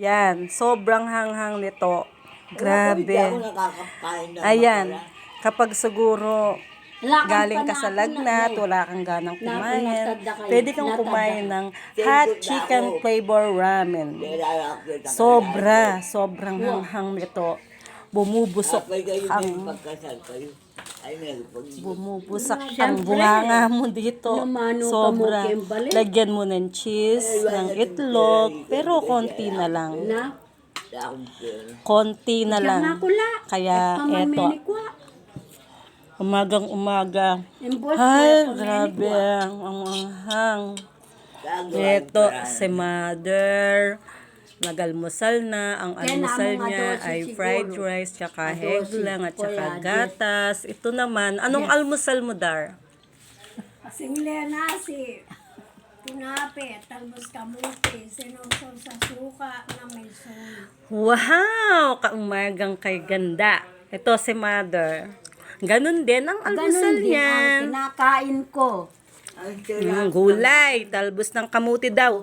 Yan, sobrang hanghang nito. Grabe. Ayan, kapag siguro galing ka sa lagnat, na- wala kang ganang na- kumain, pwede kang kumain ng hot chicken flavor ramen. Sobra, sobrang hanghang nito. Bumubusok ang bumubusak ang bunganga mo dito. Sobra. Lagyan mo ng cheese, ng itlog, pero konti na lang. Konti na lang. Kaya eto, Pamaminikwa. umagang umaga. Ay, grabe, ang anghang. Gagawa Ito, si mother. Nagalmusal na. Ang almusal namang niya adosi ay siguro. fried rice, tsaka Adosi. heglang, at tsaka Kuya, gatas. Ito naman, anong almusal mo, Dar? Single nasi, tinapit, talbos kamuti, sinusol sa suka na may sulo. Wow! Kaumagang kay ganda. Ito si mother. Ganun din ang almusal Ganun din ang niya. kinakain ko. Ang. Mm, gulay, talbos ng kamuti daw.